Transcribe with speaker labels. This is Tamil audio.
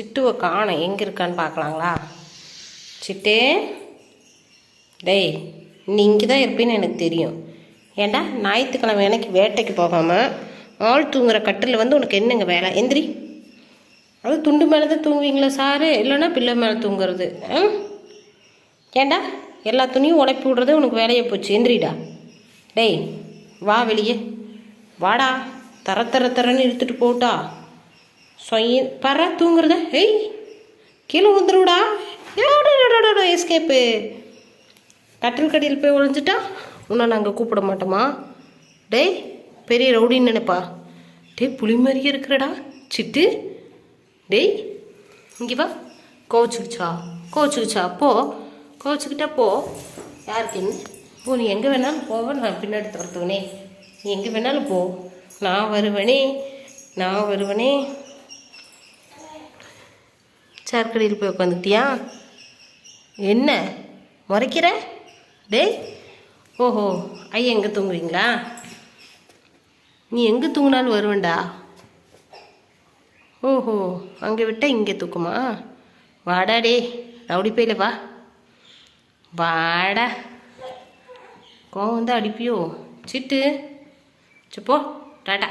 Speaker 1: சிட்டுவை காணோம். எங்கே இருக்கான்னு பார்க்கலாங்களா? சிட்டு. டேய் நீ இங்கே தான் இருப்பேன்னு எனக்கு தெரியும். ஏன்டா ஞாயிற்றுக்கிழமை எனக்கு வேட்டைக்கு போகாமல் ஆள் தூங்குற கட்டில் வந்து உனக்கு என்னங்க வேலை? எந்திரி. அது துண்டு மேலே தான் தூங்குவீங்களா சாரு. இல்லைன்னா பிள்ளை மேலே தூங்குறது. ஆ ஏன்டா எல்லா துணியும் உழைப்பி விடுறது உனக்கு வேலையை போச்சு? எந்திரிடா. டேய் வா வெளியே. வாடா. தர தர தரன்னு இழுத்துட்டு போட்டா. சொய்ய பற தூங்குறத ஏய் கீழே விழுந்துருடா. எஸ்கேப்பு கட்டில் கடியில் போய் ஒழிஞ்சிட்டா உன்னை நாங்கள் கூப்பிட மாட்டோமா டேய் பெரிய ரவுடின்னு நினைப்பா. டேய் புலி மாதிரியே இருக்கிறடா. சிட்டு. டேய் இங்கே வா. கோச்சுக்குச்சா கோச்சுக்குச்சா போ. கோவச்சுக்கிட்டா போ. யாருக்கு என்ன? நீ எங்கே வேணாலும் போவ நான் பின்னாடி துரத்துவனே. நீ எங்கே வேணாலும் போ. நான் வருவனே. நான் வருவனே. சேர்க்கடியில் போய் உட்காந்துக்கிட்டியா என்ன? முறைக்கிற? டேய் ஓஹோ ஐயா எங்கே தூங்குவீங்களா நீ எங்கே தூங்கினாலும் வருவேண்டா ஓஹோ அங்கே விட்டால் இங்கே தூக்குமா? வாடா டே ரவுடி போயில வா. வாடா. கோவம் வந்து அடிப்பியோ? சிட்டு. சப்போ டாட்டா